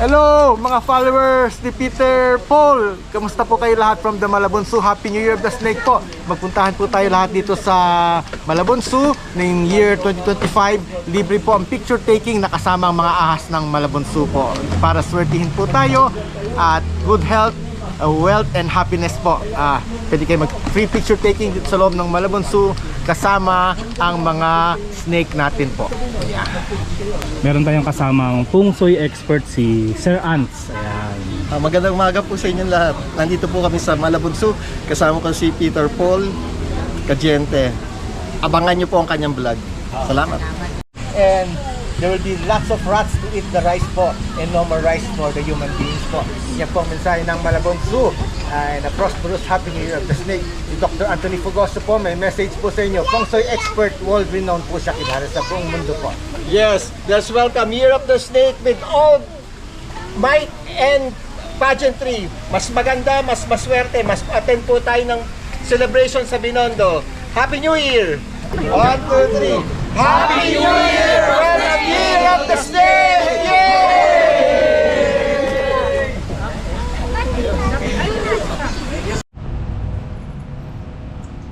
Hello mga followers ni Peter Paul. Kamusta po kayo lahat from the Malabon Zoo? Happy New Year of the Snake po. Magpuntahan po tayo lahat dito sa Malabon Zoo ng year 2025. Libre po ang picture taking na kasama ang mga ahas ng Malabon Zoo po. Para swertihin po tayo at good health, uh, wealth and happiness po. Ah, pwede kayo mag free picture taking sa loob ng Malabon Zoo kasama ang mga snake natin po. Yeah. Meron tayong kasamang Feng Shui expert si Sir Ants. Ayan. Ah, magandang umaga po sa inyong lahat. Nandito po kami sa Malabon Zoo. Kasama ko si Peter Paul Kajente. Abangan niyo po ang kanyang vlog. Salamat. and there will be lots of rats eat the rice po and no more rice for the human beings po. Yan po ang mensahe ng Malabon Zoo and a prosperous happy new year of the snake. Si Dr. Anthony Fugoso po may message po sa inyo. Feng Shui expert, world renowned po siya kilala sa buong mundo po. Yes, let's welcome Year of the Snake with all might and pageantry. Mas maganda, mas maswerte, mas attend po tayo ng celebration sa Binondo. Happy New Year! One, two, three. Happy New Year! Welcome Year of the Snake!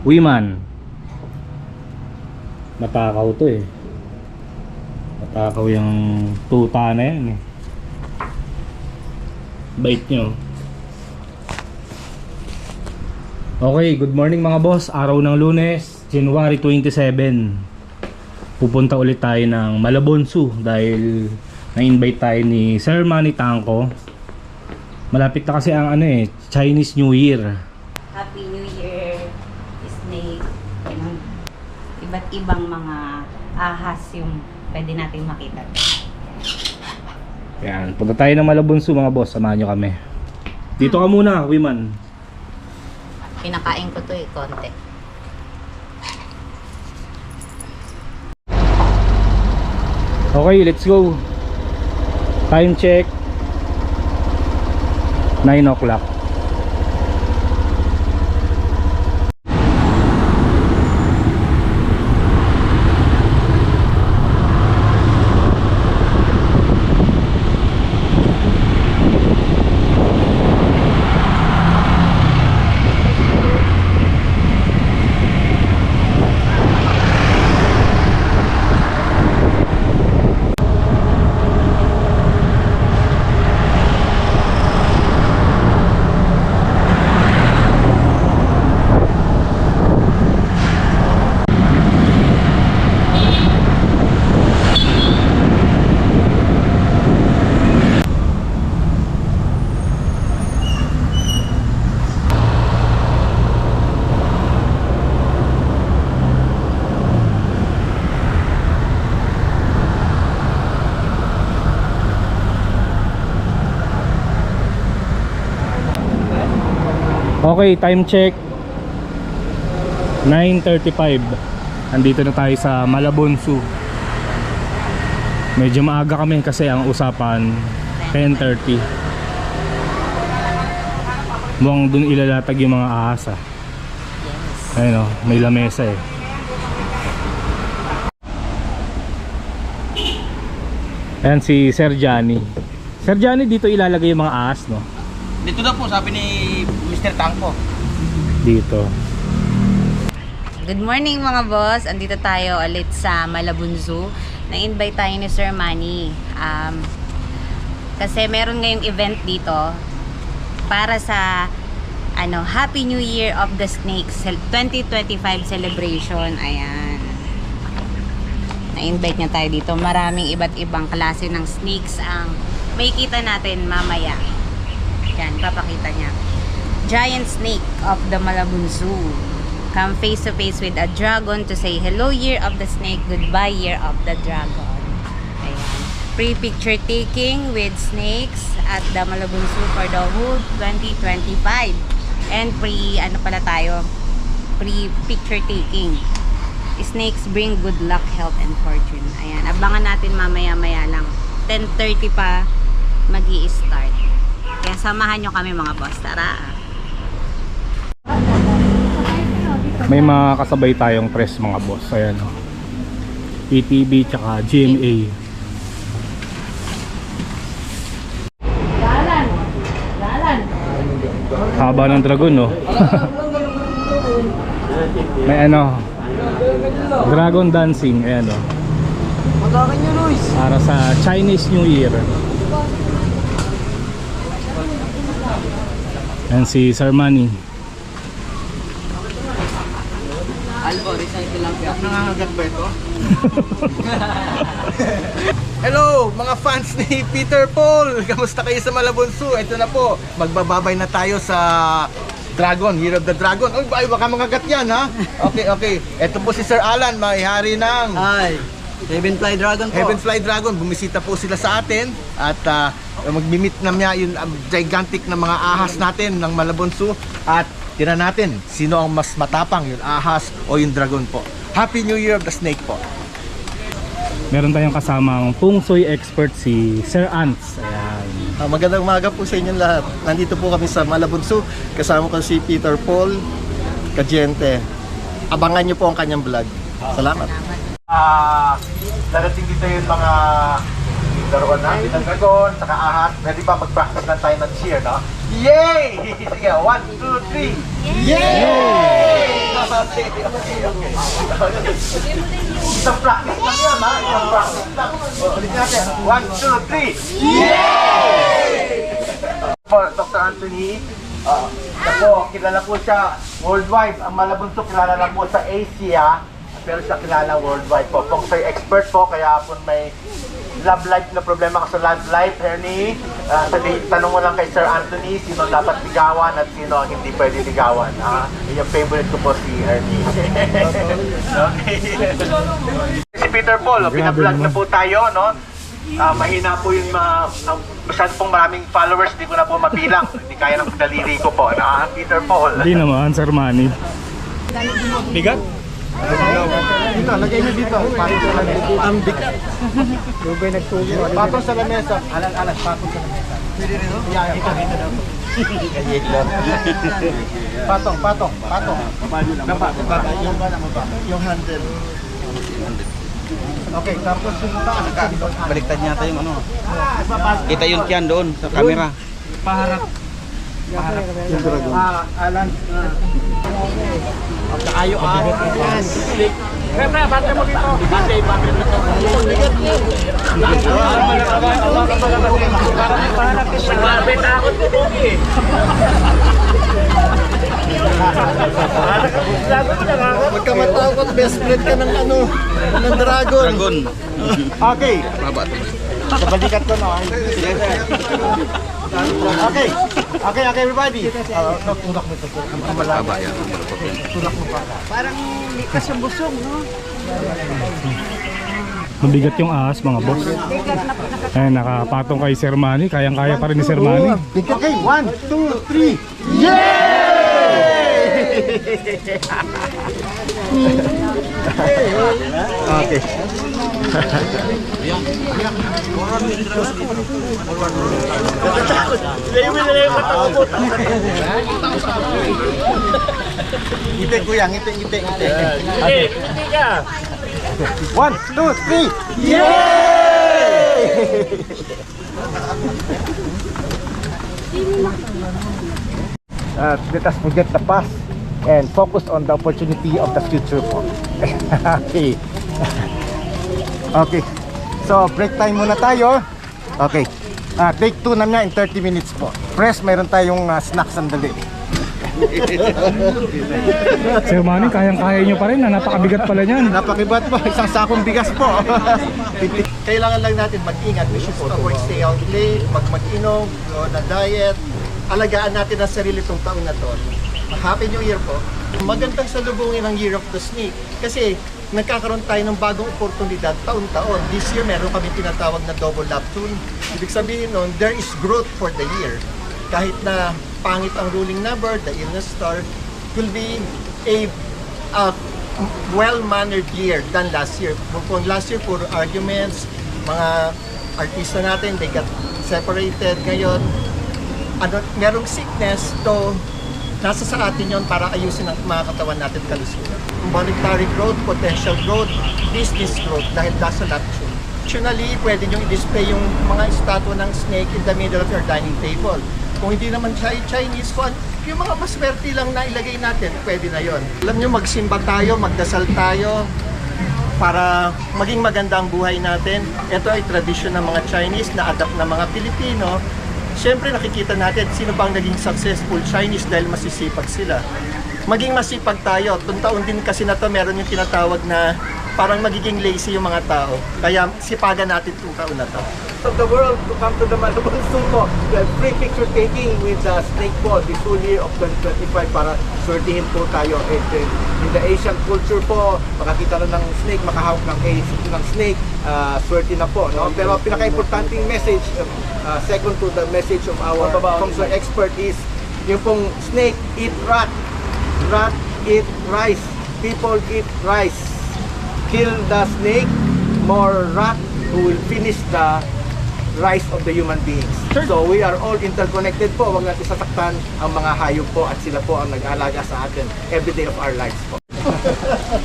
Wiman. Matakaw to eh. Matakaw yung tuta na yan eh. Bait nyo. Okay, good morning mga boss. Araw ng lunes, January 27. Pupunta ulit tayo ng Malabon Zoo dahil na-invite tayo ni Sir Manny Tangko. Malapit na kasi ang ano eh, Chinese New Year. Happy New Year, Snake. Ganun. Iba't ibang mga ahas yung pwede nating makita. Yan, punta tayo ng Malabonso mga boss, samahan nyo kami. Dito ka muna, Wiman. Pinakain ko to eh, konti. Okay, let's go. Time check. 9 o'clock. Okay, time check. 9.35. Andito na tayo sa Malabon Zoo. Medyo maaga kami kasi ang usapan 10.30. Mukhang dun ilalatag yung mga ahas ah. Ayun oh, may lamesa eh. Ayan si Sir Johnny. Sir Johnny, dito ilalagay yung mga ahas no? Dito na po, sabi ni Mr. Tangko. Dito. Good morning mga boss. Andito tayo ulit sa Malabon Zoo. Na-invite tayo ni Sir Manny. Um, kasi meron ngayong event dito para sa ano Happy New Year of the Snake Cel- 2025 celebration. Ayan. Na-invite niya tayo dito. Maraming iba't ibang klase ng snakes ang may kita natin mamaya. Yan, papakita niya. Giant snake of the Malabon Zoo. Come face to face with a dragon to say hello year of the snake, goodbye year of the dragon. Ayan. Free picture taking with snakes at the Malabon Zoo for the whole 2025. And free, ano pala tayo, free picture taking. Snakes bring good luck, health, and fortune. Ayan, abangan natin mamaya-maya lang. 10.30 pa mag start kaya samahan nyo kami mga boss. Tara! May mga kasabay tayong press mga boss. Ayan oh. o. PTB tsaka GMA. Dalan! Dalan! Haba ng dragon no? Oh. May ano? Dragon dancing. Ayan oh. o. Patakin nyo Luis! Para sa Chinese New Year. Ayan si Sir Manny. Nangangagat ba ito? Hello mga fans ni Peter Paul! Kamusta kayo sa Malabon Zoo? Ito na po, magbababay na tayo sa Dragon, Year of the Dragon. Uy, ay, baka makagat yan ha? Okay, okay. Ito po si Sir Alan, may hari ng Hi! Heavenfly Dragon po. Heavenfly Dragon. Bumisita po sila sa atin at uh, magmi-meet na niya yung um, gigantic na mga ahas natin ng Malabon Zoo at tira natin sino ang mas matapang, yung ahas o yung dragon po. Happy New Year of the Snake po. Meron tayong kasamang Feng Shui expert si Sir Ants. Ayan. Ah, magandang umaga po sa inyong lahat. Nandito po kami sa Malabon Zoo. Kasama ko si Peter Paul Kajente. Abangan niyo po ang kanyang vlog. Salamat. Ah, darating dito yung mga laruan natin ng dragon, saka ahas. Pwede ba mag-practice lang tayo ng cheer, no? Yay! Sige, one, two, three. Yay! Okay, okay, okay. Isang practice lang yan, ha? Isang practice lang. O, ulit natin. One, two, three. Yay! Po, Dr. Anthony, uh, po, kilala po siya worldwide. Ang malabunso kilala lang po sa Asia, pero siya kilala worldwide po. Feng Shui expert po, kaya po may love life na problema ka sa love life, Ernie. Uh, sabi, tanong mo lang kay Sir Anthony, sino dapat ligawan at sino ang hindi pwede ligawan. Ha? Yung favorite ko po si Ernie. okay. si Peter Paul, pinablog na po tayo, no? Ah, mahina po yung mga, uh, masyado pong maraming followers, hindi ko na po mabilang. hindi kaya ng daliri ko po, na Peter Paul. Hindi naman, Sir Manny. Bigat? Dito, lagay mo dito. Patong sa lamesa. Ang bigat. Lugay nagtubo. Patong sa lamesa. Alas, patong sa lamesa. Pwede rin, no? Yeah, dito daw. patong, patong, patong. Napa, baba, yung ba na baba? Yung handle. Okay, tapos yung taas. Baliktad niya yung ano. Kita yung tiyan doon sa camera. Yung dragon. Ah, Alan. Okay, ayo ah. Yes. Pre, bate mo dito. Bate, bate mo dito. Huwag ka matakot, best friend ka ng ano, ng dragon. Dragon. Okay. Baba. Sa balikat ko no. Okay. Okay, okay everybody. Uh, no, tulak mo ito. Baba yan. Tulak mo pa. Mabigat yung ahas mga boss. Ayan, nakapatong kay Sir Manny. Kayang-kaya pa rin ni Sir Manny. Okay, one, two, three. Yay! okay. Ngiti kuya, ngiti, ngiti, ngiti. Okay. One, two, three. uh, let us forget the past and focus on the opportunity of the future okay. Okay. So, break time muna tayo. Okay. Ah, take 2 na niya in 30 minutes po. Press, mayroon tayong uh, snacks sandali. Sir Manny, kayang-kaya nyo pa rin. na Napakabigat pala niyan. Napakibat po, isang sakong bigas po. Kailangan lang natin mag-ingat. We should avoid stay out late, mag mag-inom, go na diet. Alagaan natin ang sarili tong taon na to. Happy New Year po. Magandang salubungin ang Year of the Snake kasi nagkakaroon tayo ng bagong oportunidad taon-taon. This year meron kami tinatawag na double lap tune. Ibig sabihin nun, there is growth for the year. Kahit na pangit ang ruling number, the illness star, will be a uh, well-mannered year than last year. Kung last year, puro arguments, mga artista natin, they got separated. Ngayon, ano, merong sickness, to nasa sa atin yon para ayusin ang mga katawan natin kalusugan. Monetary growth, potential growth, business growth dahil nasa latitude. Additionally, pwede nyo i-display yung mga estatwa ng snake in the middle of your dining table. Kung hindi naman Chi- Chinese, kung ano- yung mga maswerte lang na ilagay natin, pwede na yon. Alam nyo, magsimba tayo, magdasal tayo, para maging maganda ang buhay natin. Ito ay tradisyon ng mga Chinese na adapt ng mga Pilipino. Siyempre nakikita natin sino bang naging successful Chinese dahil masisipag sila. Maging masipag tayo. Itong din kasi na to meron yung tinatawag na parang magiging lazy yung mga tao. Kaya sipagan natin itong taon na to. of the world to come to the Malabon. We have free picture taking with the snake po this whole year of 2025 para swertihin po tayo. And, uh, in the Asian culture po, makakita na ng snake, makahawak ng, ng snake, uh, swerte na po. No? Pero pinaka-importanting message, uh, second to the message of our Shui expert is yung pong snake eat rat, rat eat rice, people eat rice. Kill the snake, more rat who will finish the rise of the human beings. So we are all interconnected po. Huwag natin sasaktan ang mga hayop po at sila po ang nag-aalaga sa atin every day of our lives po.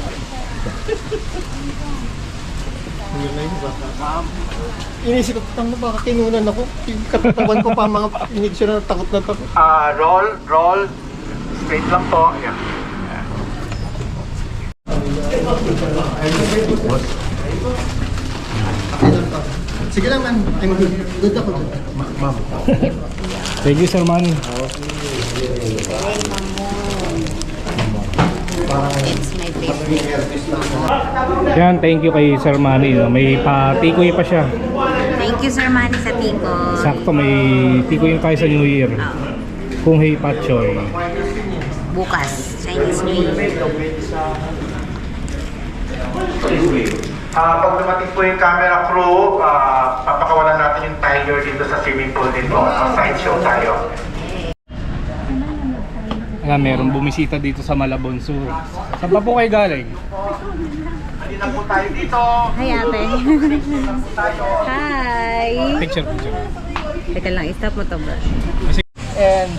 Inisip ko, tama baka kinunan ako. Yung Katawan ko pa mga pinigsyon na takot na takot. Ah, roll, roll. Straight lang po. Yeah. Sige lang man, I'm good. Good ako. good. Thank you, Sir Manny. It's my favorite. Yan, thank you kay Sir Manny. no. May patikoy pa siya. Thank you, Sir Manny, sa tiko. Sakto, may tikoy tayo sa New Year. Kung hey patchoy. Bukas, Chinese New Year. Ah, pag dumating po yung camera crew, ah, papakawalan natin yung tiger dito sa swimming pool din po. Sa side show tayo. Nga, meron bumisita dito sa Malabon Zoo. Saan pa po kayo galing? Hindi na po tayo dito. Hi, ate. Hi. Picture, picture. Teka lang, stop mo to, bro. And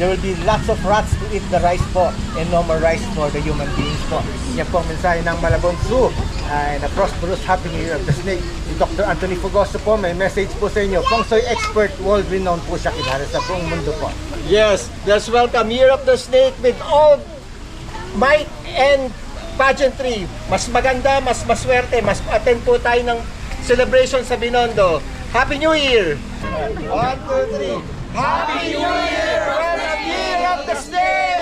there will be lots of rats to eat the rice po and no more rice for the human beings po. Yan po ang mensahe ng Malabon Zoo and a prosperous happy new year of the snake. Si Dr. Anthony Fugoso po may message po sa inyo. Feng Shui expert, world renowned po siya kilala sa buong mundo po. Yes, let's welcome Year of the Snake with all might and pageantry. Mas maganda, mas maswerte, mas attend po tayo ng celebration sa Binondo. Happy New Year! One, two, three. Happy New Year! Year of the Snake!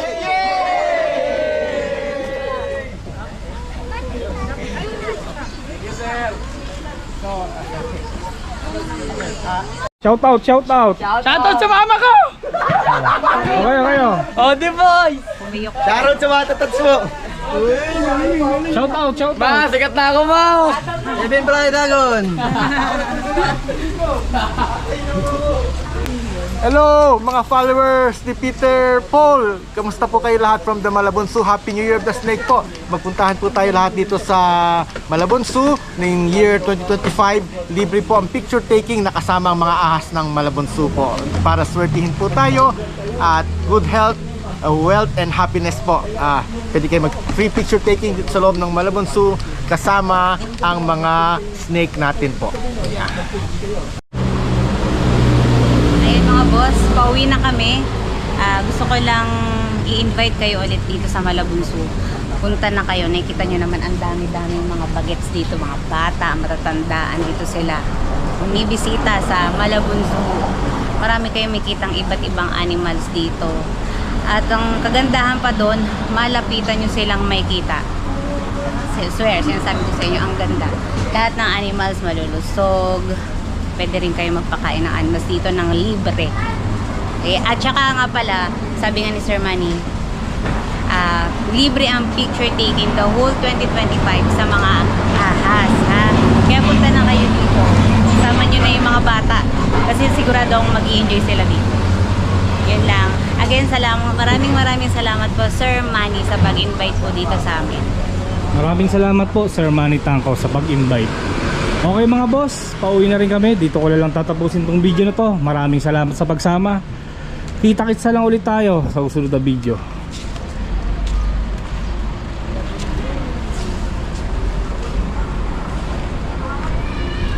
Shout out, shout out. Shout out sa mama ko. Okay, kayo. Pumiyok. Shoutout sa mga tatats mo! Shout out, shout out. sikat na ako, Mau! Even Brian Dragon! Hello mga followers ni Peter Paul. Kamusta po kayo lahat from the Malabon Zoo? Happy New Year of the Snake po. Magpuntahan po tayo lahat dito sa Malabon Zoo ng year 2025. Libre po ang picture taking na kasama ang mga ahas ng Malabon Zoo po. Para swertihin po tayo at good health, uh, wealth and happiness po. Ah, pwede kayo mag free picture taking dito sa loob ng Malabon Zoo kasama ang mga snake natin po. Ayun mga boss, pauwi na kami. Ah, gusto ko lang i-invite kayo ulit dito sa Malabon Zoo. Punta na kayo, nakikita nyo naman ang dami-daming mga bagets dito, mga bata, matatanda, andito sila. Bumibisita sa Malabon Zoo. Marami kayong makitang iba't ibang animals dito. At ang kagandahan pa doon, malapitan nyo silang makikita. I swear, sinasabi ko sa inyo, ang ganda. Lahat ng animals malulusog. Pwede rin kayo magpakain ng animals dito ng libre. Okay? At saka nga pala, sabi nga ni Sir Manny, ah, libre ang picture taking the whole 2025 sa mga ahas. Ha? Kaya punta na kayo dito. Sama nyo na yung mga bata. Kasi sigurado akong mag enjoy sila dito. Yun lang. Again, salamat, maraming maraming salamat po Sir Manny sa pag-invite po dito sa amin. Maraming salamat po Sir Manny Tangko sa pag-invite. Okay mga boss, pauwi na rin kami. Dito ko lang tatapusin tong video na to. Maraming salamat sa pagsama. Kita-kits na lang ulit tayo sa susunod na video.